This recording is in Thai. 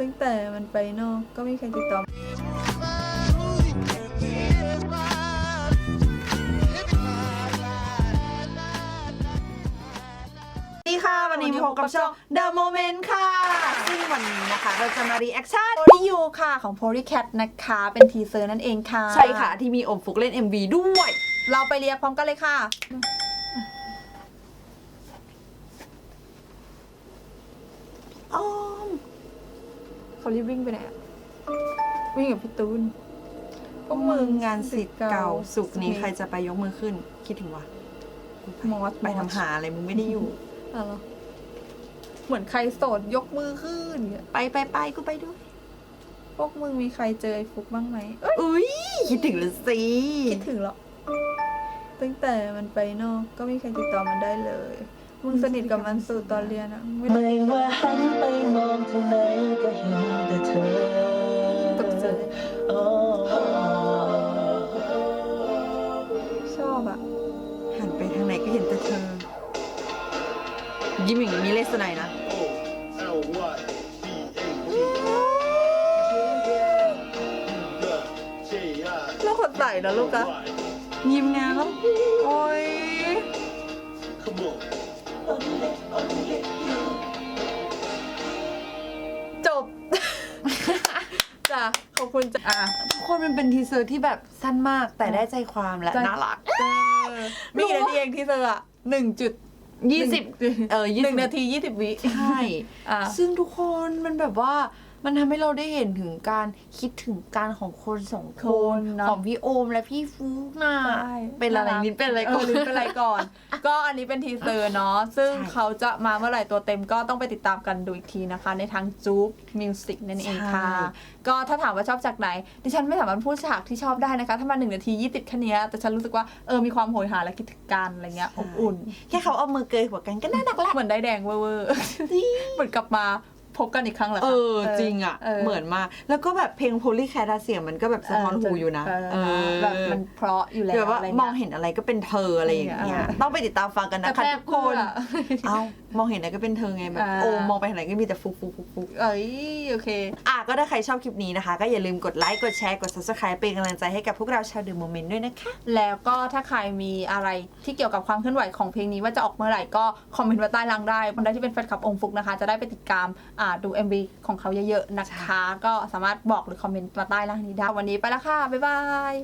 ตั้งแต่มันไปนอกก็ไม่มีใครติดต่อสวัสดีค่ะ วันนี้พบกับช่อง The Moment ค่ะ ซึ่งวันนี้นะคะ เราจะมารีแอคชั่นโ o ลิยูค่ะ ของ Polycat นะคะ เป็นทีเซอร์นั่นเองค่ะ ใช่ค่ะ ที่มีอมฟุกเล่น MV ด้วย เราไปเรียกพร้อมกันเลยค่ะ อ้อม เขารีบวิ่งไปไหนอะวิ่งกับพี่ตูน พวกมึงงานสิทธิ์เก่าสุกร์นี้ใครจะไปยกมือขึ้น คิดถึงวะมอสไปทำหาอะไรมึงไม่ได้อยู่ อะไรเหรอเหมือนใครโสดยกมือขึ้นอย่างเงี้ยไปไปไปกูไปด้วย พวกมึงมีใครเจอไอ้ฟุกบ้างไหมเอ้ยอุ้ยคิดถึงเลยสิคิดถึงเหรอตั้งแต่มันไปนอกก็ไม่มีใครติดต่อมันได้เลย มึงสนิทกับมันสุดตอนเรียนอะไม่ได้ไม่ว่าหันไปมองทางไหนก็เห็นแต่เธอตกใจโอ้ชอบอะหันไปทางไหนก็เห็นแต่เธอ ยิ้มอย่างนี้มีเลสไนนะ L Y B A J I โลกคนใส่นะลูกอะ Y. ยิ้มงานแล้วโอ้ย Come on. ขอบคุณจ้ะอะทุกคนมันเป็นทีเซอร์ที่แบบสั้นมากแต่ได้ใจความและใจน่ารักเออมีกี่นาทีเองที่เธออะหนึ่งจุดยี่สิบเออยี่หสินึ่บงนาทียี่สิบวิใช่ อะ ซึ่งทุกคนมันแบบว่า มันทำให้เราได้เห็นถึงการคิดถึงการของคนสองคคนนเนอะ ของพี่โอมและพี่ฟุกน่ะใช่เป็นอะไรนิดเป็นอะไรก่อน เลิ้นเป็นอะไรก่อน ก็อันนี้เป็นทีเซอร์เนาะ ซึ่งใช่ เขาจะมาเมื่อไหร่ตัวเต็มก็ต้องไปติดตามกันดูอีกทีนะคะ ในทางจู๊กมิวสิกนั่นเองค่ะ ก็ถ้าถามว่าชอบจากไหน ดิฉันไม่สามารถพูดฉากที่ชอบได้นะคะ ถ้ามาหนึ่งนาทียี่สิบแค่เนี้ยแต่ฉันรู้สึกว่าเออมีความโหยหาและคิดถึงกันอะไรเงี้ยอบอุ่น แค่เขาเอามือเกยหัวกันก็น่ารักละ เหมือนได้แดงเวอร์ๆเหมือนกลับมา พบกันอีกครั้งเหรอคะเออจริงอะเหมือนมาก แล้วก็แบบเพลงโพลีแคทเสียงมันก็แบบสะท้อนหูอยู่นะเอเออแบบมันเพราะอยู่แล้วแบบว่าอะไรมเงี้องยเห็นอะไรก็เป็นเธออะไรอย่างเงี้ยเออ ต้องไปติดตามฟังกันนะคะกระแทกทุกคนเพื่อเอ้ามองเห็นอะไรก็เป็นเธอไงแบบโอ้มองไปไหนก็มีแต่ฟุกฟุกฟุกฟุกเอ้ยโอเค อะก็ถ้าใครชอบคลิปนี้นะคะ ก็อย่าลืมกดไลค์กดแชร์กด subscribe เป็นกำลังใจให้กับพวกเราชาวดูโมเมนต์ด้วยนะคะ แล้วก็ถ้าใครมีอะไรที่เกี่ยวกับความเคลื่อนไหวของเพลงนี้ว่าจะออกเมื่อไหร่ก็คอมเมนต์มาใต้ล่างได้คนใดที่เป็นแฟนคลับองค์ฟุกนะคะ จะได้ไปติดตามอ่าดู MV ของเขาเยอะๆนะคะ ก็สามารถบอกหรือคอมเมนต์มาใต้ล่างนี้ได้วันนี้ไปแล้วค่ะบ๊ายบาย